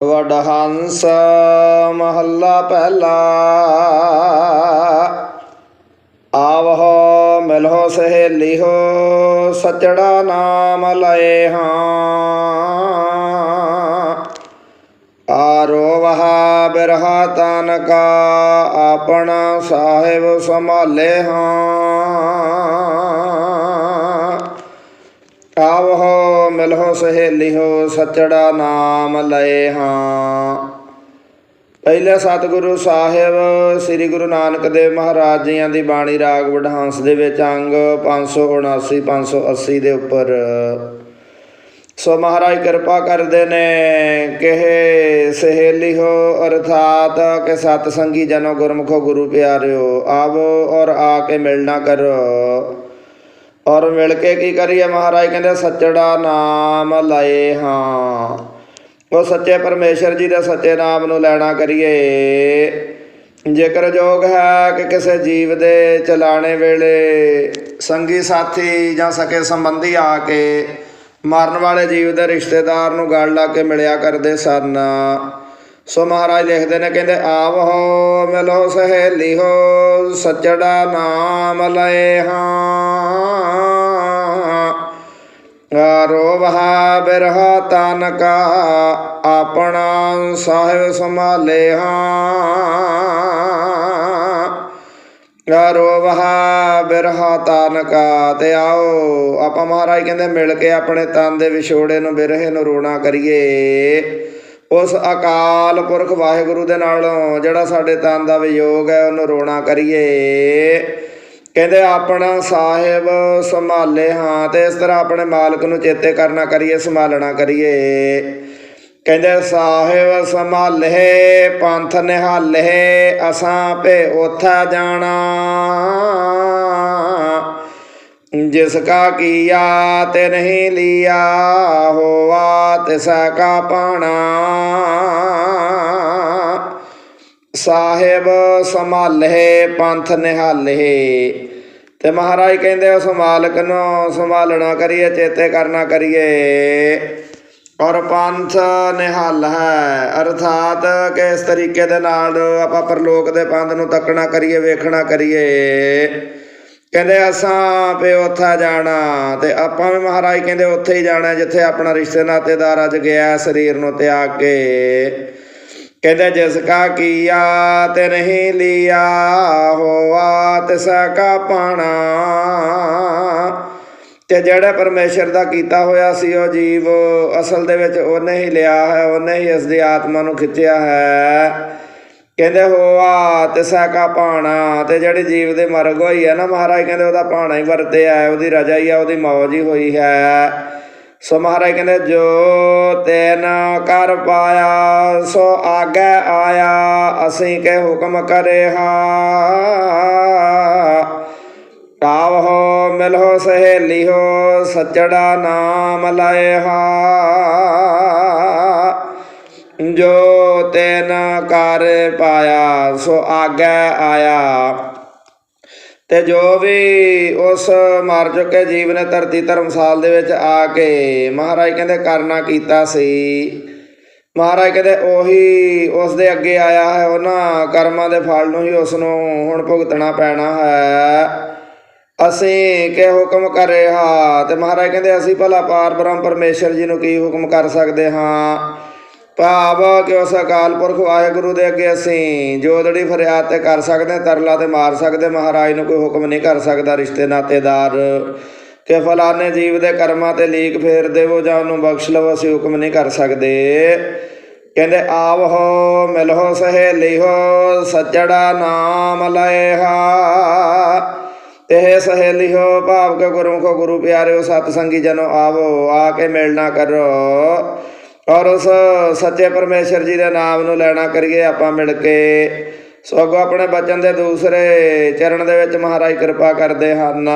ਵਡਹੰਸ ਮਹੱਲਾ ਪਹਿਲਾ। ਆਵਹੋ ਮਿਲਹੋ ਸਹੇਲੀ ਹੋ ਸਚੜਾ ਨਾਮ ਲਏ ਹਾਂ। ਆਰੋਵਹ ਬਿਰਹਾ ਤਨ ਕਾ ਆਪਣਾ ਸਾਹਿਬ ਸੰਭਾਲੇ ਹਾਂ। ਆਵਹੁ ਮਿਲਹੁ ਸਹੇਲੀਹੁ, ਸਚੜਾ ਨਾਮ ਲਏ ਹਾਂ। ਪਹਿਲੇ ਸਤਿਗੁਰੂ ਸਾਹਿਬ, ਸ੍ਰੀ ਗੁਰੂ ਨਾਨਕ ਦੇਵ ਮਹਾਰਾਜ ਜੀਆਂ ਦੀ ਬਾਣੀ ਰਾਗ ਵਡਹੰਸ ਦੇ ਵਿੱਚ ਅੰਗ 579 580 ਦੇ ਉੱਪਰ। ਸੋ ਮਹਾਰਾਜ ਕਿਰਪਾ ਕਰਦੇ ਨੇ, ਕਿਹ ਸਹੇਲੀ ਹੋ ਅਰਥਾਤ ਕਿ ਸਤ ਸੰਗੀ ਜਨੋ ਗੁਰਮੁਖੋ ਗੁਰੂ ਪਿਆਰਿਓ, ਆਵੋ ਔਰ ਆ ਕੇ ਮਿਲਣਾ ਕਰੋ। ਔਰ ਮਿਲ ਕੇ ਕੀ ਕਰੀਏ ਮਹਾਰਾਜ? ਕਹਿੰਦੇ, ਸੱਚੜਾ ਨਾਮ ਲਏ ਹਾਂ। ਉਹ ਸੱਚੇ ਪਰਮੇਸ਼ਰ ਜੀ ਦੇ ਸੱਚੇ ਨਾਮ ਨੂੰ ਲੈਣਾ ਕਰੀਏ। ਜੇਕਰ ਜੋਗ ਹੈ ਕਿ ਕਿਸੇ ਜੀਵ ਦੇ ਚਲਾਣੇ ਵੇਲੇ ਸੰਗੀ ਸਾਥੀ ਜਾਂ ਸਕੇ ਸੰਬੰਧੀ ਆ ਕੇ ਮਰਨ ਵਾਲੇ ਜੀਵ ਦੇ ਰਿਸ਼ਤੇਦਾਰ ਨੂੰ ਗਲ ਲਾ ਕੇ ਮਿਲਿਆ ਕਰਦੇ ਸਨ। ਸੋ ਮਹਾਰਾਜ ਲਿਖਦੇ ਨੇ, ਕਹਿੰਦੇ ਆਵ ਹੋ ਮਿਲੋ ਸਹੇਲੀ ਹੋ ਸੱਚੜਾ ਨਾਮ ਲਏ ਹਾਂ। ਰੋਵਹਾ ਬਿਰਹਾ ਤਨ ਕਾ ਆਪਣਾ ਸਾਹਿਬ ਸੰਭਾਲੇ ਹਾਂ। ਰੋਵਹਾ ਬਿਰਹਾ ਤਨ ਕਾ ਤੇ ਆਓ, ਆਪਾਂ ਮਹਾਰਾਜ ਕਹਿੰਦੇ, ਮਿਲ ਕੇ ਆਪਣੇ ਤਨ ਦੇ ਵਿਛੋੜੇ ਨੂੰ, ਬਿਰਹੇ ਨੂੰ ਰੋਣਾ ਕਰੀਏ। ਉਸ ਅਕਾਲ ਪੁਰਖ ਵਾਹਿਗੁਰੂ ਦੇ ਨਾਲੋਂ ਜਿਹੜਾ ਸਾਡੇ ਤਨ ਦਾ ਵਿਯੋਗ ਹੈ, ਉਹਨੂੰ ਰੋਣਾ ਕਰੀਏ। ਕਹਿੰਦੇ, ਆਪਣਾ ਸਾਹਿਬ ਸੰਭਾਲੇ ਹਾਂ ਤੇ ਇਸ ਤਰ੍ਹਾਂ ਆਪਣੇ ਮਾਲਕ ਨੂੰ ਚੇਤੇ ਕਰਨਾ ਕਰੀਏ, ਸੰਭਾਲਣਾ ਕਰੀਏ। ਕਹਿੰਦੇ, ਸਾਹਿਬ ਸੰਭਾਲੇ, ਪੰਥ ਨਿਹਾਲੇ, ਅਸਾਂ ਭੇ ਉਥਾ ਜਾਣਾ। ਜਿਸ ਕਾ ਕੀਆ ਤੇ ਨਹੀਂ ਲਿਆ ਹੋਵਾ ਤਿਸਾ ਕਾ ਪਾਣਾ। ਸਾਹਿਬ ਸੰਭਾਲੇ, ਪੰਥ ਨਿਹਾਲੇ। ਤੇ ਮਹਾਰਾਜ ਕਹਿੰਦੇ ਉਸ ਮਾਲਕ ਨੂੰ ਸੰਭਾਲਣਾ ਕਰੀਏ, ਚੇਤੇ ਕਰਨਾ ਕਰੀਏ। ਔਰ ਪੰਥ ਨਿਹਾਲ ਹੈ। ਅਰਥਾਤ ਕਿਸ ਤਰੀਕੇ ਦੇ ਨਾਲ ਆਪਾਂ ਪਰਲੋਕ ਦੇ ਪੰਥ ਨੂੰ ਤੱਕਣਾ ਕਰੀਏ, ਵੇਖਣਾ ਕਰੀਏ। ਕਹਿੰਦੇ ਅਸਾਂ ਪੇ ਉੱਥਾ ਜਾਣਾ ਤੇ ਆਪਾਂ ਵੀ ਮਹਾਰਾਜ ਕਹਿੰਦੇ ਉੱਥੇ ਹੀ ਜਾਣਾ ਜਿੱਥੇ ਆਪਣਾ ਰਿਸ਼ਤੇ ਨਾਤੇਦਾਰ ਅੱਜ ਗਿਆ ਸਰੀਰ ਨੂੰ ਤਿਆਗ ਕੇ। ਕਹਿੰਦੇ ਜਿਸ ਕਾ ਕੀਆ ਤੇ ਨਹੀਂ ਲਿਆ ਹੋਵਾ ਤਿਸਾ ਕਾ ਪਾਣਾ। ਤੇ ਜਿਹੜਾ ਪਰਮੇਸ਼ਰ ਦਾ ਕੀਤਾ ਹੋਇਆ ਸੀ ਉਹ ਜੀਵ ਅਸਲ ਦੇ ਵਿੱਚ ਉਹਨੇ ਹੀ ਲਿਆ ਹੈ, ਉਹਨੇ ਹੀ ਇਸ ਦੀ ਆਤਮਾ ਨੂੰ ਖਿੱਚਿਆ ਹੈ। ਕਹਿੰਦੇ ਹੋਆ ਤਿਸਾ ਕਾ ਪਾਣਾ ਤੇ ਜਿਹੜੀ ਜੀਵ ਦੇ ਮਰਗ ਹੋਈ ਹੈ ਨਾ ਮਹਾਰਾਜ, ਕਹਿੰਦੇ ਉਹਦਾ ਪਾਣਾ ਹੀ ਵਰਤਿਆ ਹੈ ਉਹਦੀ ਰਜਾ ਹੀ ਆ, ਉਹਦੀ ਮੌਜ ਹੀ ਹੋਈ ਹੈ। ਸੋ ਮਹਾਰਾਜ ਕਹਿੰਦੇ, ਜੋ ਤੈਨ ਕਰ ਪਾਇਆ, ਸੋ ਆਗੇ ਆਇਆ, ਅਸੀਂ ਕੇ ਹੁਕਮ ਕਰੇ ਹਾਂ। ਆਵਹੁ ਮਿਲਹੋ ਸਹੇਲੀ ਹੋ, ਸੱਚੜਾ ਨਾਮ ਲਏ ਹਾ। ਜੋ ਤੈਨ ਕਰ ਪਾਇਆ, ਸੋ ਆਗੇ ਆਇਆ। ਤੇ ਜੋ ਵੀ ਉਸ ਮਰ ਚੁੱਕੇ ਜੀਵ ਨੇ ਧਰਤੀ ਧਰਮਸਾਲ ਦੇ ਵਿੱਚ ਆ ਕੇ ਮਹਾਰਾਜ ਕਹਿੰਦੇ ਕਰਨਾ ਕੀਤਾ ਸੀ। ਮਹਾਰਾਜ ਕਹਿੰਦੇ ਉਹੀ ਉਸ ਦੇ ਅੱਗੇ ਆਇਆ ਹੈ, ਉਹਨਾਂ ਕਰਮਾਂ ਦੇ ਫਲ ਨੂੰ ਹੀ ਉਸ ਨੂੰ ਹੁਣ ਭੁਗਤਣਾ ਪੈਣਾ ਹੈ। ਅਸੀਂ ਕਿ ਹੁਕਮ ਕਰ ਰਿਹਾ ਤੇ ਮਹਾਰਾਜ ਕਹਿੰਦੇ ਅਸੀਂ ਭਲਾ ਪਾਰ ਬ੍ਰਹਮ ਪਰਮੇਸ਼ਰ ਜੀ ਨੂੰ ਕੀ ਹੁਕਮ ਕਰ ਸਕਦੇ ਹਾਂ? ਭਾਵ ਕਿ ਉਸ ਅਕਾਲ ਪੁਰਖ ਵਾਹਿਗੁਰੂ ਦੇ ਅੱਗੇ ਅਸੀਂ ਜੋਦੜੀ ਫਰਿਆਦ ਤੇ ਕਰ ਸਕਦੇ ਹਾਂ, ਤਰਲਾ ਤੇ ਮਾਰ ਸਕਦੇ ਮਹਾਰਾਜ ਨੂੰ ਕੋਈ ਹੁਕਮ ਨਹੀਂ ਕਰ ਸਕਦਾ ਰਿਸ਼ਤੇ ਨਾਤੇਦਾਰ ਕਿ ਫਲਾਣੇ ਜੀਵ ਦੇ ਕਰਮਾਂ ਤੇ ਲੀਕ ਫੇਰ ਦੇਵੋ ਜਾਂ ਉਹਨੂੰ ਬਖਸ਼ ਲਵੋ ਅਸੀਂ ਹੁਕਮ ਨਹੀਂ ਕਰ ਸਕਦੇ। ਕਹਿੰਦੇ ਆਵ ਹੋ ਮਿਲਹੁ ਸਹੇਲੀ ਹੋ ਸੱਚੜਾ ਨਾਮ ਲਏ ਹਾ ਇਹ ਸਹੇਲੀ ਹੋ ਭਾਵ ਕੇ ਗੁਰੂ ਕੋ ਗੁਰੂ ਪਿਆਰਿਓ ਸਤ ਸੰਗੀ ਜਨੋ ਆਵੋ ਆ ਕੇ ਮਿਲਣਾ ਕਰੋ। ਔਰ ਉਸ ਸੱਚੇ ਪਰਮੇਸ਼ਰ ਜੀ ਦੇ ਨਾਮ ਨੂੰ ਲੈਣਾ ਕਰੀਏ ਆਪਾਂ ਮਿਲ ਕੇ। ਸੋ ਅੱਗੋਂ ਆਪਣੇ ਬਚਨ ਦੇ ਦੂਸਰੇ ਚਰਨ ਦੇ ਵਿੱਚ ਮਹਾਰਾਜ ਕਿਰਪਾ ਕਰਦੇ ਹਨ।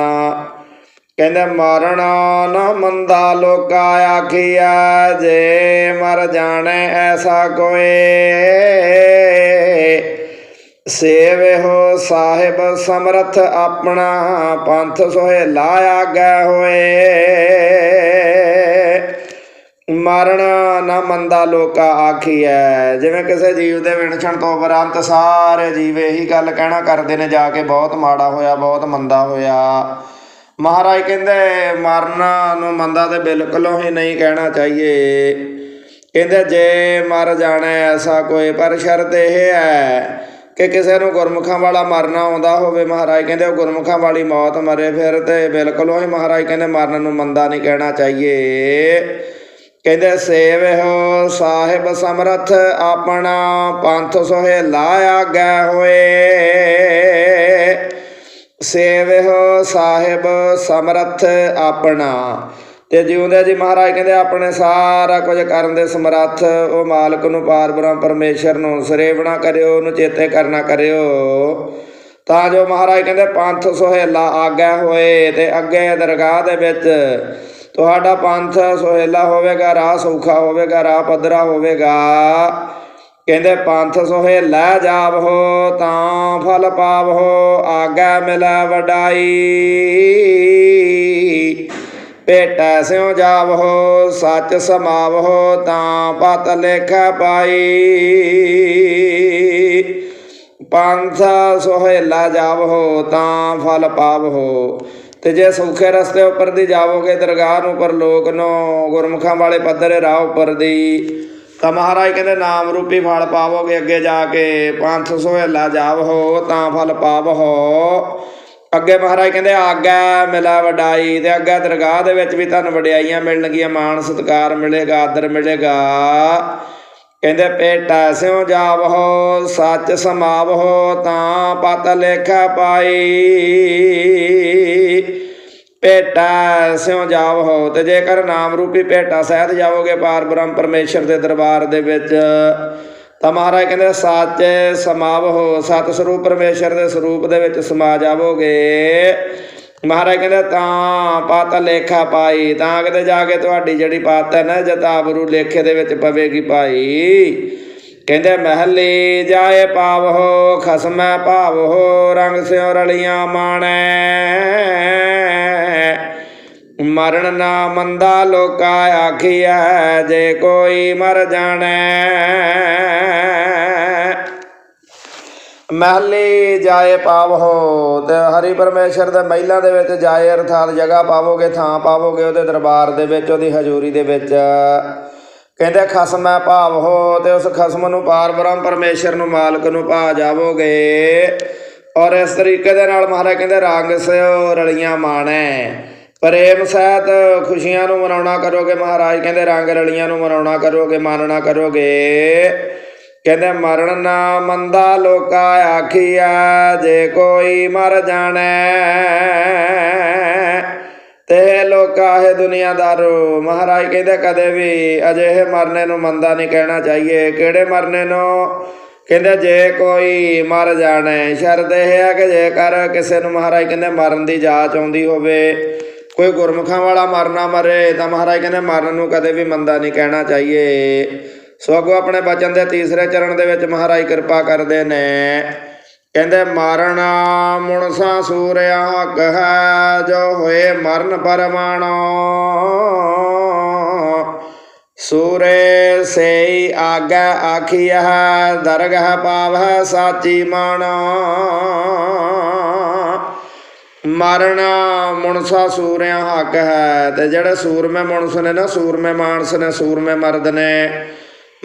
ਕਹਿੰਦੇ ਮਾਰਣਾ ਨਾ ਮੰਦਾ ਲੋਕਾ ਆਖੀਆ ਜੇ ਮਰ ਜਾਣੇ ਐਸਾ ਕੋਏ ਸੇਵੇ ਹੋ ਸਾਹਿਬ ਸਮਰਥ ਆਪਣਾ, ਪੰਥ ਸੋਹੇਲਾ ਆਗੇ ਹੋਏ। ਮਰਨ ਨਾ ਮੰਦਾ ਲੋਕਾ ਆਖੀਐ। ਜਿਵੇਂ ਕਿਸੇ ਜੀਵ ਦੇ ਵਿਣਛਣ ਤੋਂ ਉਪਰੰਤ ਸਾਰੇ ਜੀਵ ਇਹੀ ਗੱਲ ਕਹਿਣਾ ਕਰਦੇ ਨੇ, ਜਾ ਕੇ ਬਹੁਤ ਮਾੜਾ ਹੋਇਆ, ਬਹੁਤ ਮੰਦਾ ਹੋਇਆ। ਮਹਾਰਾਜ ਕਹਿੰਦੇ, ਮਰਨ ਨੂੰ ਮੰਦਾ ਤੇ ਬਿਲਕੁਲ ਹੀ ਨਹੀਂ ਕਹਿਣਾ ਚਾਹੀਏ। ਕਹਿੰਦੇ, ਜੇ ਮਰ ਜਾਣਾ ਐਸਾ ਕੋਈ ਪਰ ਸ਼ਰਤ ਇਹ ਹੈ ਕਿ ਕਿਸੇ ਨੂੰ ਗੁਰਮੁਖਾਂ ਵਾਲਾ ਮਰਨਾ ਆਉਂਦਾ ਹੋਵੇ। ਮਹਾਰਾਜ ਕਹਿੰਦੇ, ਉਹ ਗੁਰਮੁਖਾਂ ਵਾਲੀ ਮੌਤ ਮਰੇ ਫਿਰ ਤੇ ਬਿਲਕੁਲ ਹੀ ਮਹਾਰਾਜ ਕਹਿੰਦੇ, ਮਰਨ ਨੂੰ ਮੰਦਾ ਨਹੀਂ ਕਹਿਣਾ ਚਾਹੀਏ। ਕਹਿੰਦੇ ਸੇਵਿਓ ਸਾਹਿਬ ਸਮਰਥ, ਆਪਣਾ ਪੰਥ ਸੋਹੇ ਆਗੈ ਹੋਏ। ਸੇਵਿਓ ਸਾਹਿਬ ਸਮਰਥ, ਆਪਣਾ। ਤੇ ਜਿਉਂਦੇ ਜੀ ਮਹਾਰਾਜ ਕਹਿੰਦੇ, ਆਪਣੇ ਸਾਰਾ ਕੁਝ ਕਰਨ ਦੇ ਸਮਰੱਥ, ਉਹ ਮਾਲਕ ਨੂੰ ਪਾਰ ਬ੍ਰਹਮ ਪਰਮੇਸ਼ਰ ਨੂੰ ਸਰੇਵਣਾ ਕਰਿਓ, ਉਹਨੂੰ ਚੇਤੇ ਕਰਨਾ ਕਰਿਓ। ਤਾਂ ਜੋ ਮਹਾਰਾਜ ਕਹਿੰਦੇ, ਪੰਥ ਸੁਹੇਲਾ ਆਗਿਆ ਹੋਏ ਤੇ ਅੱਗੇ ਦਰਗਾਹ ਦੇ ਵਿੱਚ ਤੁਹਾਡਾ ਪੰਥ ਸੁਹੇਲਾ ਹੋਵੇਗਾ, ਰਾਹ ਸੌਖਾ ਹੋਵੇਗਾ, ਰਾਹ ਪੱਧਰਾ ਹੋਵੇਗਾ। ਕਹਿੰਦੇ ਪੰਥ ਸੋਹੇ ਲੈ ਜਾਵੋ ਤਾਂ ਫਲ ਪਾਵੋ ਆਗਾ ਮਿਲੈ ਵਡਾਈ। ਭੇਟੈ ਸਿਉ ਜਾਵੋ ਸੱਚ ਸਮਾਵੋ ਤਾਂ ਪਤ ਲੇਖਾ ਪਾਈ। ਪੰਥ ਸੋਹੇਲਾ ਜਾਵੋ ਤਾਂ ਫਲ ਪਾਵੋ ਤੇ ਜੇ ਸੌਖੇ ਰਸਤੇ ਉੱਪਰ ਦੀ ਜਾਵੋਗੇ ਦਰਗਾਹ ਨੂੰ ਪਰਲੋਕ ਨੂੰ ਗੁਰਮੁਖਾਂ ਵਾਲੇ ਪੱਧਰੇ ਰਾਹ ਉੱਪਰ ਦੀ, ਤਾਂ ਮਹਾਰਾਜ ਕਹਿੰਦੇ ਨਾਮ ਰੂਪੀ ਫਲ ਪਾਵੋਗੇ ਅੱਗੇ ਜਾ ਕੇ, ਪੰਥ ਸੋਹੇਲਾ ਜਾਵੋ ਤਾਂ ਫਲ ਪਾਵੋ ਅੱਗੇ ਮਹਾਰਾਜ ਕਹਿੰਦੇ ਆਗਾ ਮਿਲਾ ਵਡਾਈ, ਤੇ ਅੱਗੇ ਦਰਗਾਹ ਦੇ ਵਿੱਚ ਵੀ ਤੁਹਾਨੂੰ ਵਡਿਆਈਆਂ ਮਿਲਣਗੀਆਂ, ਮਾਣ ਸਤਕਾਰ ਮਿਲੇਗਾ, ਆਦਰ ਮਿਲੇਗਾ। ਕਹਿੰਦੇ ਭੇਟਾ ਸਿਉ ਜਾਵੋ ਸੱਚ ਸਮਾਵੋ ਤਾਂ ਪਤ ਲੇਖ ਪਾਈ। ਭੇਟਾ ਸਿਉ ਜਾਵੋ ਤੇ ਜੇਕਰ ਨਾਮ ਰੂਪੀ ਭੇਟਾ ਸਹਿਤ ਜਾਵੋਗੇ ਪਾਰ ਬ੍ਰਹਮ ਪਰਮੇਸ਼ਰ ਦੇ ਦਰਬਾਰ ਦੇ ਵਿੱਚ, ਤਾਂ ਮਹਾਰਾਜ ਕਹਿੰਦੇ ਸੱਚ ਸਮਾਵੋ ਸਤ ਸਰੂਪ ਪਰਮੇਸ਼ਰ ਦੇ ਸਰੂਪ ਦੇ ਵਿੱਚ ਸਮਾ ਜਾਵੋਗੇ। ਮਹਾਰਾਜ ਕਹਿੰਦੇ ਤਾਂ ਪਾਤ ਲੇਖਾ ਪਾਈ, ਤਾਂ ਕਿਤੇ ਜਾ ਕੇ ਤੁਹਾਡੀ ਜਿਹੜੀ ਪਾਤ ਹੈ ਨਾ ਜਤਾਬਰੂ ਲੇਖੇ ਦੇ ਵਿੱਚ ਪਵੇਗੀ ਭਾਈ। ਕਹਿੰਦੇ ਮਹਲੀ ਜਾਏ ਪਾਵੋ ਖਸਮੈ ਭਾਵੋ ਰੰਗ ਸਿਉ ਰਲੀਆਂ ਮਾਣੈ। ਮਰਨ ਨਾ ਮੰਦਾ ਲੋਕਾ ਆਖੀਐ, ਜੇ ਕੋਈ ਮਰ ਜਾਣੈ। ਮਹਲੀ ਜਾਏ ਪਾਵੋ ਤੇ ਹਰੀ ਪਰਮੇਸ਼ਰ ਦੇ ਮਹਿਲਾਂ ਦੇ ਵਿੱਚ ਜਾਏ, ਅਰਥਾਤ ਜਗ੍ਹਾ ਪਾਵੋਗੇ, ਥਾਂ ਪਾਵੋਗੇ ਉਹਦੇ ਦਰਬਾਰ ਦੇ ਵਿੱਚ, ਉਹਦੀ ਹਜ਼ੂਰੀ ਦੇ ਵਿੱਚ। ਕਹਿੰਦੇ, ਖਸਮੈ ਭਾਵ ਹੋ ਤੇ ਉਸ ਖਸਮ ਨੂੰ ਪਾਰ ਬ੍ਰਹਮ ਪਰਮੇਸ਼ਰ ਨੂੰ ਮਾਲਕ ਨੂੰ ਪਾ ਜਾਵੋਗੇ। ਔਰ ਇਸ ਤਰੀਕੇ ਦੇ ਨਾਲ ਮਹਾਰਾਜ ਕਹਿੰਦੇ, ਰੰਗ ਸਿਓ, ਰਲੀਆਂ ਮਾਣੈ। ਪ੍ਰੇਮ ਸਹਿਤ ਖੁਸ਼ੀਆਂ ਨੂੰ ਮਨਾਉਣਾ ਕਰੋਗੇ ਮਹਾਰਾਜ। ਕਹਿੰਦੇ, ਰੰਗ ਰਲੀਆਂ ਨੂੰ ਮਨਾਉਣਾ ਕਰੋਗੇ, ਮਾਨਣਾ ਕਰੋਗੇ। ਕਹਿੰਦੇ ਮਰਨ ਨਾ ਮੰਦਾ ਲੋਕਾ ਆਖੀਆ ਜੇ ਕੋਈ ਮਰ ਜਾਣੈ। ਤੇ ਲੋਕਾ ਹੈ ਦੁਨੀਆਦਾਰੋ ਮਹਾਰਾਜ ਕਹਿੰਦੇ ਕਦੇ ਵੀ ਅਜਿਹੇ ਮਰਨੇ ਨੂੰ ਮੰਦਾ ਨਹੀਂ ਕਹਿਣਾ ਚਾਹੀਏ। ਕਿਹੜੇ ਮਰਨੇ ਨੂੰ? ਕਹਿੰਦੇ ਜੇ ਕੋਈ ਮਰ ਜਾਣੈ। ਸ਼ਰਤ ਇਹ ਹੈ ਕਿ ਜੇਕਰ ਕਿਸੇ ਨੂੰ ਮਹਾਰਾਜ ਕਹਿੰਦੇ ਮਰਨ ਦੀ ਜਾਚ ਆਉਂਦੀ ਹੋਵੇ, ਕੋਈ ਗੁਰਮੁਖਾਂ ਵਾਲਾ ਮਰਨਾ ਮਰੇ, ਤਾਂ ਮਹਾਰਾਜ ਕਹਿੰਦੇ ਮਰਨ ਨੂੰ ਕਦੇ ਵੀ ਮੰਦਾ ਨਹੀਂ ਕਹਿਣਾ ਚਾਹੀਏ। ਸੋ ਅੱਗੋਂ ਆਪਣੇ ਬਚਨ ਦੇ ਤੀਸਰੇ ਚਰਨ ਦੇ ਵਿੱਚ ਮਹਾਰਾਜ ਕਿਰਪਾ ਕਰਦੇ ਨੇ। ਕਹਿੰਦੇ ਮਾਰਨਾ ਮੁਨਸਾ ਸੂਰਿਆ ਹੱਕ ਹੈ, ਜੋ ਹੋਏ ਮਰਨ ਪਰਮਾਣੋ ਸੂਰੇ ਸੇਈ ਆਗਾ ਆਖੀਆ ਦਰਗਹ ਪਾਵਹ ਸਾਚੀ ਮਾਣਾ। ਮਰਨਾ ਮੁਨਸਾ ਸੂਰਿਆ ਹੱਕ ਹੈ, ਤੇ ਜਿਹੜੇ ਸੂਰਮੇ ਮੁਨਸ ਨੇ ਨਾ, ਸੂਰਮੇ ਮਾਨਸ ਨੇ, ਸੂਰਮੇ ਮਰਦ ਨੇ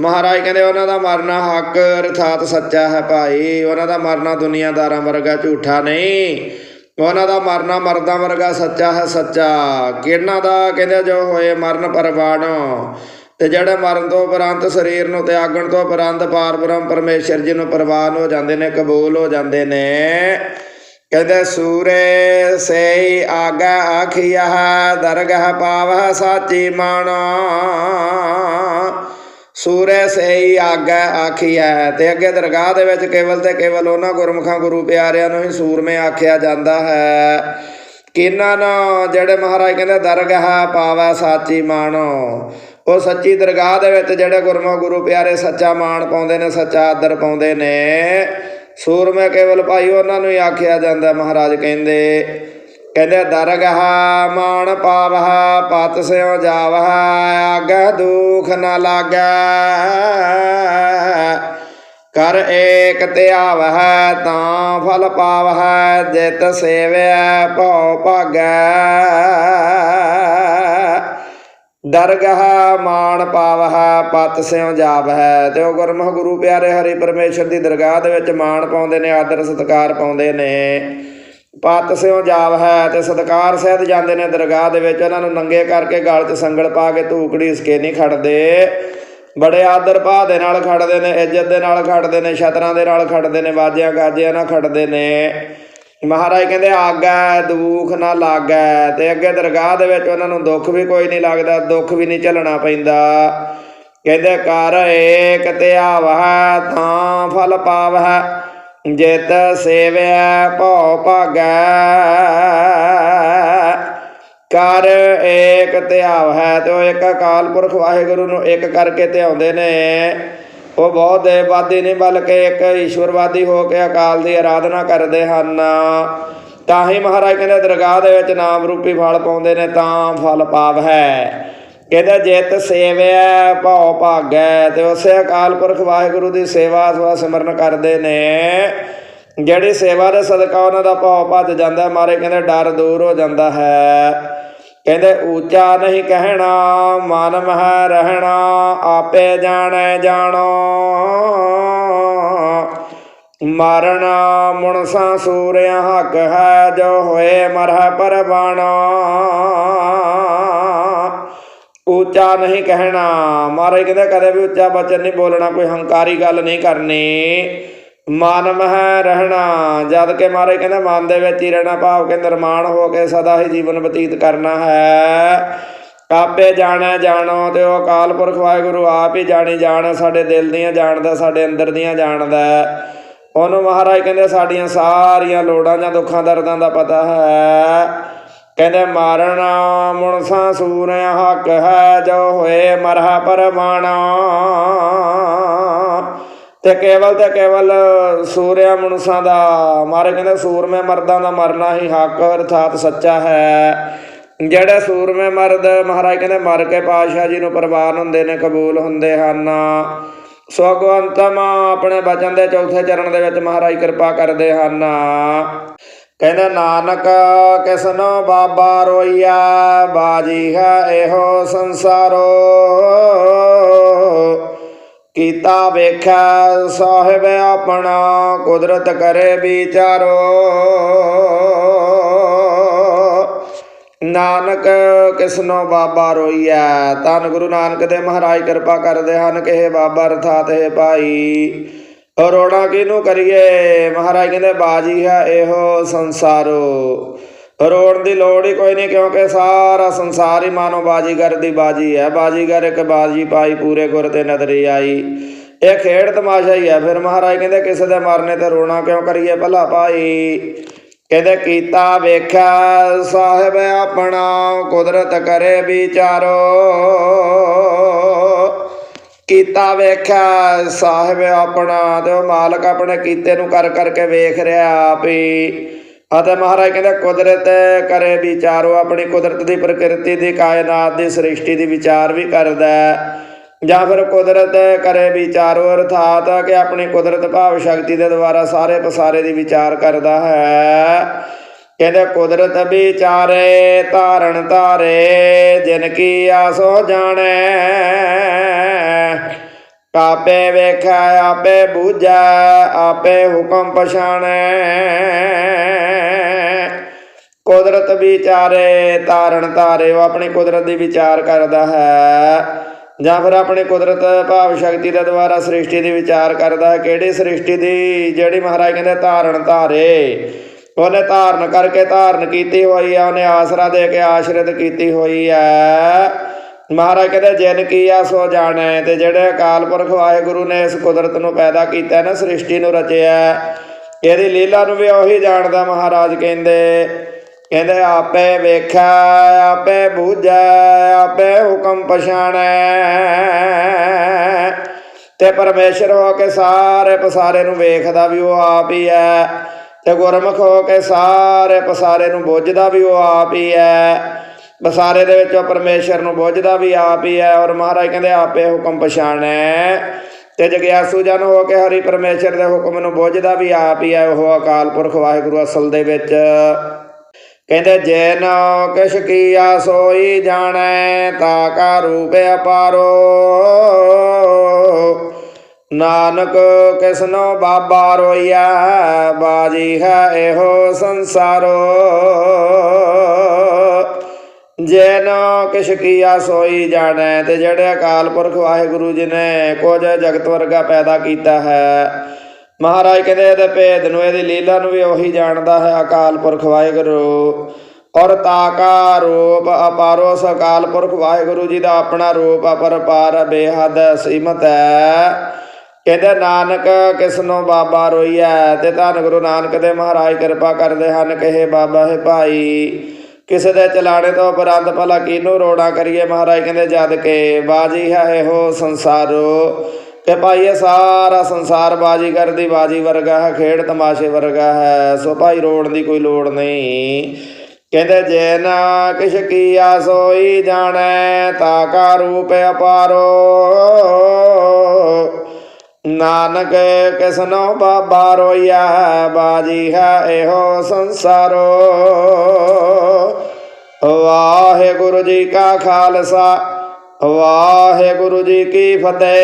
ਮਹਾਰਾਜ ਕਹਿੰਦੇ, ਉਹਨਾਂ ਦਾ ਮਰਨਾ ਹੱਕ ਅਰਥਾਤ ਸੱਚਾ ਹੈ ਭਾਈ। ਉਹਨਾਂ ਦਾ ਮਰਨਾ ਦੁਨੀਆਦਾਰਾਂ ਵਰਗਾ ਝੂਠਾ ਨਹੀਂ। ਉਹਨਾਂ ਦਾ ਮਰਨਾ ਮਰਦਾਂ ਵਰਗਾ ਸੱਚਾ ਹੈ ਸੱਚਾ। ਕਿਹਨਾਂ ਦਾ ਕਹਿੰਦੇ, ਜੋ ਹੋਏ ਮਰਨ ਪਰਵਾਣੋ। ਤੇ ਜਿਹੜੇ ਮਰਨ ਤੋਂ ਉਪਰੰਤ ਸਰੀਰ ਨੂੰ ਤਿਆਗਣ ਤੋਂ ਉਪਰੰਤ ਪਾਰਬ੍ਰਹਮ ਪਰਮੇਸ਼ਰ ਜੀ ਨੂੰ ਪ੍ਰਵਾਨ ਹੋ ਜਾਂਦੇ ਨੇ, ਕਬੂਲ ਹੋ ਜਾਂਦੇ ਨੇ। ਕਹਿੰਦੇ, ਸੂਰੇ ਸੇ ਆਗਾ ਆਖੀਆ ਦਰਗਹ ਪਾਵਹ ਸਾਚੀ ਮਾਣਾ। ਸੂਰੇ ਸੇ ਆਗਾ ਆਖੀਆ ਤੇ ਅੱਗੇ ਦਰਗਾਹ ਦੇ ਵਿੱਚ ਕੇਵਲ ਤੇ ਕੇਵਲ ਉਹਨਾਂ ਗੁਰਮੁਖਾਂ ਗੁਰੂ ਪਿਆਰਿਆਂ ਨੂੰ ਹੀ ਸੂਰਮੇ ਆਖਿਆ ਜਾਂਦਾ ਹੈ। ਕਿਨਾਂ ਨੂੰ ਜਿਹੜੇ ਮਹਾਰਾਜ ਕਹਿੰਦੇ, ਦਰਗਾਹ ਪਾਵੈ ਸਾਚੀ ਮਾਣੋ। ਉਹ ਸੱਚੀ ਦਰਗਾਹ ਦੇ ਵਿੱਚ ਜਿਹੜੇ ਗੁਰਮੁਖ ਗੁਰੂ ਪਿਆਰੇ ਸੱਚਾ ਮਾਣ ਪਾਉਂਦੇ ਨੇ, ਸੱਚਾ ਆਦਰ ਪਾਉਂਦੇ ਨੇ, ਸੂਰਮੇ ਕੇਵਲ ਭਾਈ ਉਹਨਾਂ ਨੂੰ ਹੀ ਆਖਿਆ ਜਾਂਦਾ ਮਹਾਰਾਜ ਕਹਿੰਦੇ। ਕਹਿੰਦੇ ਦਰਗਹ ਮਾਨ ਪਾਵਹ, ਪਤ ਸਿਉ ਜਾਵਹ, ਆਗਹਿ ਦੁਖ ਨ ਲਾਗੈ ਕਰ ਏਕ ਧਿਆਵਹ ਤਾਂ ਫਲ ਪਾਵਹ, ਜਿਤ ਸੇਵਿਆ ਭਉ ਭਾਗੈ ਦਰਗਹ ਮਾਨ ਪਾਵਹ, ਪਤ ਸਿਉ ਜਾਵਹ। ਤੇ ਉਹ ਗੁਰਮੁਖ ਗੁਰੂ ਪਿਆਰੇ ਹਰੀ ਪਰਮੇਸ਼ਰ ਦੀ ਦਰਗਾਹ ਦੇ ਵਿੱਚ ਮਾਣ ਪਾਉਂਦੇ ਨੇ, ਆਦਰ ਸਤਕਾਰ ਪਾਉਂਦੇ ਨੇ। ਪਤ ਜਾਵ ਹੈ ਤੇ ਸਤਕਾਰ ਸਹਿਤ ਜਾਂਦੇ ਨੇ ਦਰਗਾਹ ਦੇ ਵਿੱਚ। ਉਹਨਾਂ ਨੂੰ ਨੰਗੇ ਕਰਕੇ ਗਲ 'ਚ ਸੰਗਲ ਪਾ ਕੇ ਧੂਕੜੀ ਇਸਕੇ ਨਹੀਂ ਖੜਦੇ। ਬੜੇ ਆਦਰ ਭਾਅ ਦੇ ਨਾਲ ਖੜਦੇ ਨੇ, ਇੱਜ਼ਤ ਦੇ ਨਾਲ ਖੜਦੇ ਨੇ ਸ਼ਤਰਾਂ ਦੇ ਨਾਲ ਖੜਦੇ ਨੇ, ਵਾਜਿਆਂ ਗਾਜਿਆਂ ਨਾਲ ਖੜਦੇ ਨੇ। ਮਹਾਰਾਜ ਕਹਿੰਦੇ, ਆਗਾ, ਦੁੱਖ ਨਾ ਲਾਗੈ। ਤੇ ਅੱਗੇ ਦਰਗਾਹ ਦੇ ਵਿੱਚ ਉਹਨਾਂ ਨੂੰ ਦੁੱਖ ਵੀ ਕੋਈ ਨਹੀਂ ਲੱਗਦਾ, ਦੁੱਖ ਵੀ ਨਹੀਂ ਝੱਲਣਾ ਪੈਂਦਾ। ਕਹਿੰਦੇ, ਕਰ ਏਕ ਧਿਆਵਹ ਤਾਂ ਫਲ ਪਾਵਹ। ਜਿਤ ਸੇਵਿਆ ਭਉ ਭਾਗੈ, ਕਰ ਏਕ ਧਿਆਵ ਹੈ ਤੇ ਉਹ ਇੱਕ ਅਕਾਲ ਪੁਰਖ ਵਾਹਿਗੁਰੂ ਨੂੰ ਇੱਕ ਕਰਕੇ ਧਿਆਉਂਦੇ ਨੇ। ਉਹ ਬਹੁਤ ਦੇਵਵਾਦੀ ਨਹੀਂ, ਬਲਕਿ ਇੱਕ ਈਸ਼ਵਰਵਾਦੀ ਹੋ ਕੇ ਅਕਾਲ ਦੀ ਆਰਾਧਨਾ ਕਰਦੇ ਹਨ। ਤਾਂ ਹੀ ਮਹਾਰਾਜ ਕਹਿੰਦੇ, ਦਰਗਾਹ ਦੇ ਵਿੱਚ ਨਾਮ ਰੂਪੀ ਫਲ ਪਾਉਂਦੇ ਨੇ, ਤਾਂ ਫਲ ਪਾਵ ਹੈ ਕਹਿੰਦਾ ਜਿਤ ਸੇਵਿਆ ਭਉ ਭਾਗੈ, ਤੇ ਉਸੇ ਅਕਾਲ ਪੁਰਖ ਵਾਹਿਗੁਰੂ ਦੀ ਸੇਵਾ ਸਵਾ ਸਿਮਰਨ ਕਰਦੇ ਨੇ। ਜਿਹੜੀ ਸੇਵਾ ਦੇ ਸਦਕਾ ਉਹਨਾਂ ਦਾ ਭਉ ਭੱਜ ਜਾਂਦਾ, ਮਾਰੇ ਕਹਿੰਦੇ ਡਰ ਦੂਰ ਹੋ ਜਾਂਦਾ ਹੈ। ਕਹਿੰਦੇ ਉੱਚਾ ਨਹੀਂ ਕਹਿਣਾ, ਮਨ ਮਹਿ ਰਹਿਣਾ, ਆਪੇ ਜਾਣੈ ਜਾਣੋ। ਮਰਣਾ ਮੁਨਸਾ ਸੂਰਿਆ ਹੱਕ ਹੈ, ਜੋ ਹੋਏ ਮਰਹ ਪਰਵਾਣਾ ਉੱਚਾ ਨਹੀਂ ਕਹਿਣਾ। ਮਹਾਰਾਜ ਕਹਿੰਦੇ, ਕਦੇ ਵੀ ਉੱਚਾ ਬਚਨ ਨਹੀਂ ਬੋਲਣਾ, ਕੋਈ ਹੰਕਾਰੀ ਗੱਲ ਨਹੀਂ ਕਰਨੀ। ਮਨ ਮਹਿ ਰਹਿਣਾ। ਜਦ ਕਿ ਮਹਾਰਾਜ ਕਹਿੰਦੇ, ਮਨ ਦੇ ਵਿੱਚ ਹੀ ਰਹਿਣਾ, ਭਾਵ ਕੇ ਨਿਰਮਾਣ ਹੋ ਕੇ ਸਦਾ ਹੀ ਜੀਵਨ ਬਤੀਤ ਕਰਨਾ ਹੈ। ਆਪੇ ਜਾਣੈ ਜਾਣੋ ਤੇ ਉਹ ਅਕਾਲ ਪੁਰਖ ਵਾਹਿਗੁਰੂ ਆਪ ਹੀ ਜਾਣੀ ਜਾਣ, ਸਾਡੇ ਦਿਲ ਦੀਆਂ ਜਾਣਦਾ, ਸਾਡੇ ਅੰਦਰ ਦੀਆਂ ਜਾਣਦਾ ਉਹਨੂੰ ਮਹਾਰਾਜ ਕਹਿੰਦੇ, ਸਾਡੀਆਂ ਸਾਰੀਆਂ ਲੋੜਾਂ ਜਾਂ ਦੁੱਖਾਂ, ਦਰਦਾਂ ਦਾ ਪਤਾ ਹੈ। ਕਹਿੰਦੇ ਮਾਰਣਾ ਮੁਨਸਾ ਸੂਰਿਆ ਹੱਕ ਹੈ ਜੋ ਹੋਏ ਮਰਹਾ ਪਰਵਾਣਾ। ਤੇ ਕੇਵਲ ਤੇ ਕੇਵਲ ਸੂਰਿਆ ਮਨੁਸਾਂ ਦਾ ਮਾਰੇ ਕਹਿੰਦੇ ਸੂਰਮੇ ਮਰਦਾਂ ਦਾ ਮਰਨਾ ਹੀ ਹੱਕ ਅਰਥਾਤ ਸੱਚਾ ਹੈ। ਜਿਹੜੇ ਸੂਰਮੇ ਮਰਦ ਮਹਾਰਾਜ ਕਹਿੰਦੇ ਮਰ ਕੇ ਪਾਤਸ਼ਾਹ ਜੀ ਨੂੰ ਪ੍ਰਵਾਨ ਹੁੰਦੇ ਨੇ, ਕਬੂਲ ਹੁੰਦੇ ਹਨ। ਸੋਗਵੰਤਮ ਆਪਣੇ ਬਚਨ ਦੇ ਚੌਥੇ ਚਰਨ ਦੇ ਵਿੱਚ ਮਹਾਰਾਜ ਕਿਰਪਾ ਕਰਦੇ ਹਨ। ਕਹਿੰਦੇ ਨਾਨਕ ਕਿਸਨੋ ਬਾਬਾ ਰੋਈਆ, ਬਾਜੀ ਹੈ ਇਹੋ ਸੰਸਾਰੋ। ਕੀਤਾ ਵੇਖਿਆ ਸਾਹਿਬ ਆਪਣਾ, ਕੁਦਰਤ ਕਰੇ ਵਿਚਾਰੋ। ਨਾਨਕ ਕਿਸਨੋ ਬਾਬਾ ਰੋਈਆ ਤਨ ਗੁਰੂ ਨਾਨਕ ਦੇ ਮਹਾਰਾਜ ਕਿਰਪਾ ਕਰਦੇ ਹਨ ਕਿ ਇਹ ਬਾਬਾ ਅਰਥਾਤ ਹੈ ਭਾਈ ਰੋਣਾ ਕਿਹਨੂੰ ਕਰੀਏ? ਮਹਾਰਾਜ ਕਹਿੰਦੇ, ਬਾਜੀ ਹੈ ਇਹੋ ਸੰਸਾਰੋ। ਰੋਣ ਦੀ ਲੋੜ ਹੀ ਕੋਈ ਨਹੀਂ, ਕਿਉਂਕਿ ਸਾਰਾ ਸੰਸਾਰ ਹੀ ਮਾਨੋ ਬਾਜੀਗਰ ਦੀ ਬਾਜੀ ਹੈ। ਬਾਜੀਗਰ ਇੱਕ ਬਾਜੀ ਪਾਈ, ਪੂਰੇ ਗੁਰ ਤੇ ਨਦਰੀ ਆਈ। ਇਹ ਖੇਡ ਤਮਾਸ਼ਾ ਹੀ ਹੈ। ਫਿਰ ਮਹਾਰਾਜ ਕਹਿੰਦੇ, ਕਿਸੇ ਦੇ ਮਰਨੇ ਤੇ ਰੋਣਾ ਕਿਉਂ ਕਰੀਏ ਭਲਾ ਭਾਈ? ਕਹਿੰਦੇ, ਕੀਤਾ ਵੇਖਿਆ ਸਾਹਿਬ ਆਪਣਾ, ਕੁਦਰਤ ਕਰੇ ਵਿਚਾਰੋ। ਕੀਤਾ ਵੇਖਿਆ, ਸਾਹਿਬ ਆਪਣਾ ਤੇ ਉਹ ਮਾਲਕ ਆਪਣੇ ਕੀਤੇ ਨੂੰ ਕਰ ਕਰਕੇ ਵੇਖ ਰਿਹਾ ਆਪ ਹੀ। ਅਤੇ ਮਹਾਰਾਜ ਕਹਿੰਦੇ, ਕੁਦਰਤ ਕਰੇ ਵਿਚਾਰੋ, ਆਪਣੀ ਕੁਦਰਤ ਦੀ ਪ੍ਰਕਿਰਤੀ ਦੀ, ਕਾਇਨਾਤ ਦੀ, ਸ੍ਰਿਸ਼ਟੀ ਦੀ ਵਿਚਾਰ ਵੀ ਕਰਦਾ ਜਾਂ ਫਿਰ ਕੁਦਰਤ ਕਰੇ ਵਿਚਾਰੋ, ਅਰਥਾਤ ਕਿ ਆਪਣੀ ਕੁਦਰਤ ਭਾਵ ਸ਼ਕਤੀ ਦੇ ਦੁਆਰਾ ਸਾਰੇ ਪਸਾਰੇ ਦੀ ਵਿਚਾਰ ਕਰਦਾ ਹੈ। ਕਹਿੰਦੇ, ਕੁਦਰਤ ਵਿਚਾਰੇ ਧਾਰਨ ਧਾਰੇ, ਜਿਨ ਕੀ ਆਸੋ ਜਾਣੈ। ਆਪੇ ਵੇਖੈ, ਆਪੇ ਬੂਝੈ, ਆਪੇ ਹੁਕਮ ਪਛਾਣੈ। ਕੁਦਰਤ ਵਿਚਾਰੇ ਤਾਰਨ ਧਾਰੇ, ਉਹ ਆਪਣੀ ਕੁਦਰਤ ਦੀ ਵਿਚਾਰ ਕਰਦਾ ਹੈ। ਜਾਂ ਫਿਰ ਆਪਣੀ ਕੁਦਰਤ ਭਾਵ ਸ਼ਕਤੀ ਦੇ ਦੁਆਰਾ ਸ੍ਰਿਸ਼ਟੀ ਦੀ ਵਿਚਾਰ ਕਰਦਾ ਹੈ। ਕਿਹੜੀ ਸ੍ਰਿਸ਼ਟੀ ਦੀ? ਜਿਹੜੀ ਮਹਾਰਾਜ ਕਹਿੰਦੇ ਧਾਰਨ ਧਾਰੇ। ਉਹਨੇ ਧਾਰਨ ਕਰਕੇ ਧਾਰਨ ਕੀਤੀ ਹੋਈ ਹੈ ਉਹਨੇ ਆਸਰਾ ਦੇ ਕੇ ਆਸ਼ਰਿਤ ਕੀਤੀ ਹੋਈ ਹੈ। ਮਹਾਰਾਜ ਕਹਿੰਦੇ, ਜਿਨ ਕੀਆ ਸੋ ਜਾਣੈ, ਤੇ ਜਿਹੜੇ ਅਕਾਲ ਪੁਰਖ ਵਾਹਿਗੁਰੂ ਨੇ ਇਸ ਕੁਦਰਤ ਨੂੰ ਪੈਦਾ ਕੀਤਾ ਨਾ ਸ੍ਰਿਸ਼ਟੀ ਨੂੰ ਰਚਿਆ। ਇਹਦੀ ਲੀਲਾ ਨੂੰ ਵੀ ਉਹੀ ਜਾਣਦਾ ਮਹਾਰਾਜ ਕਹਿੰਦੇ। ਕਹਿੰਦੇ, ਆਪੇ ਵੇਖਿਆ ਆਪੇ ਬੂਝੈ, ਆਪੇ ਹੁਕਮ ਪਛਾਣੈ। ਤੇ ਪਰਮੇਸ਼ਰ ਹੋ ਕੇ ਸਾਰੇ ਪਸਾਰੇ ਨੂੰ ਵੇਖਦਾ ਵੀ ਉਹ ਆਪ ਹੀ ਹੈ। ਤੇ ਗੁਰਮੁਖ ਹੋ ਕੇ ਸਾਰੇ ਪਸਾਰੇ ਨੂੰ ਬੁੱਝਦਾ ਵੀ ਉਹ ਆਪ ਹੀ ਹੈ। ਬਸਾਰੇ ਦੇ ਵਿੱਚੋਂ ਪਰਮੇਸ਼ਰ ਨੂੰ ਬੁੱਝਦਾ ਵੀ ਆਪ ਹੀ ਹੈ ਔਰ ਮਹਾਰਾਜ ਕਹਿੰਦੇ ਆਪੇ ਹੁਕਮ ਪਛਾਣੈ। ਤੇ ਜਗਿਆਸੂ ਜਨ ਹੋ ਕੇ ਹਰੀ ਪਰਮੇਸ਼ਰ ਦੇ ਹੁਕਮ ਨੂੰ ਬੁੱਝਦਾ ਵੀ ਆਪ ਹੀ ਹੈ ਉਹ ਅਕਾਲ ਪੁਰਖ ਵਾਹਿਗੁਰੂ ਅਸਲ ਦੇ ਵਿੱਚ। ਕਹਿੰਦੇ ਜੈਨ ਕਿਛ ਕੀਆ ਸੋਈ ਜਾਣੈ ਤਾ ਕਾ ਰੂਪ ਅਪਾਰੋ। ਨਾਨਕ ਕਿਸਨੋ ਬਾਬਾ ਰੋਈਆ ਬਾਜੀ ਹੈ ਇਹੋ ਸੰਸਾਰੋ। ਜੈਨ ਕਿਛ ਕੀਆ ਸੋਈ ਜਾਣੈ, ਤੇ ਜਿਹੜੇ ਅਕਾਲ ਪੁਰਖ ਵਾਹਿਗੁਰੂ ਜੀ ਨੇ ਕੁਝ ਜਗਤ ਵਰਗਾ ਪੈਦਾ ਕੀਤਾ ਹੈ। ਮਹਾਰਾਜ ਕਹਿੰਦੇ ਇਹਦੇ ਭੇਦ ਨੂੰ, ਇਹਦੀ ਲੀਲਾ ਨੂੰ ਵੀ ਉਹੀ ਜਾਣਦਾ ਹੈ ਅਕਾਲ ਪੁਰਖ ਵਾਹਿਗੁਰੂ। ਔਰ ਤਾਕਾ ਰੂਪ ਅਪਾਰੋ ਸਕਾਲ ਪੁਰਖ ਵਾਹਿਗੁਰੂ ਜੀ ਦਾ ਆਪਣਾ ਰੂਪ ਅਪਰਪਾਰ ਬੇਹੱਦ ਸੀਮਤ ਹੈ। ਕਹਿੰਦੇ, ਨਾਨਕ ਕਿਸਨੋਂ ਬਾਬਾ ਰੋਈਐ, ਤੇ ਧੰਨ ਗੁਰੂ ਨਾਨਕ ਦੇ ਮਹਾਰਾਜ ਕਿਰਪਾ ਕਰਦੇ ਹਨ, ਕਹੇ ਬਾਬਾ ਹੈ ਭਾਈ। ਕਿਸੇ ਦੇ ਚਲਾਣੇ ਤੋਂ ਉਪਰੰਤ ਭਲਾ ਕਿਹਨੂੰ ਰੋੜਾ ਕਰੀਏ? ਮਹਾਰਾਜ ਕਹਿੰਦੇ, ਜਦ ਕੇ ਬਾਜੀ ਹੈ ਇਹੋ ਸੰਸਾਰੋ। ਕਿ ਭਾਈ ਇਹ ਸਾਰਾ ਸੰਸਾਰ ਬਾਜੀਗਰ ਦੀ ਬਾਜੀ ਵਰਗਾ ਹੈ, ਖੇਡ ਤਮਾਸ਼ੇ ਵਰਗਾ ਹੈ। ਸੋ ਭਾਈ ਰੋਣ ਦੀ ਕੋਈ ਲੋੜ ਨਹੀਂ। ਕਹਿੰਦੇ, ਜੇ ਨਾ ਕਿਛ ਕੀਆ ਸੋਈ ਜਾਣੈ, ਤਾ ਕਾ ਰੂਪ ਅਪਾਰੋ। ਨਾਨਕ ਕਿਸਨੋ ਬਾਬਾ ਰੋਇਆ ਬਾਜੀ ਹੈ ਇਹੋ ਸੰਸਾਰੋ। ਵਾਹਿਗੁਰੂ ਜੀ ਕਾ ਖਾਲਸਾ, ਵਾਹਿਗੁਰੂ ਜੀ ਕੀ ਫਤਿਹ।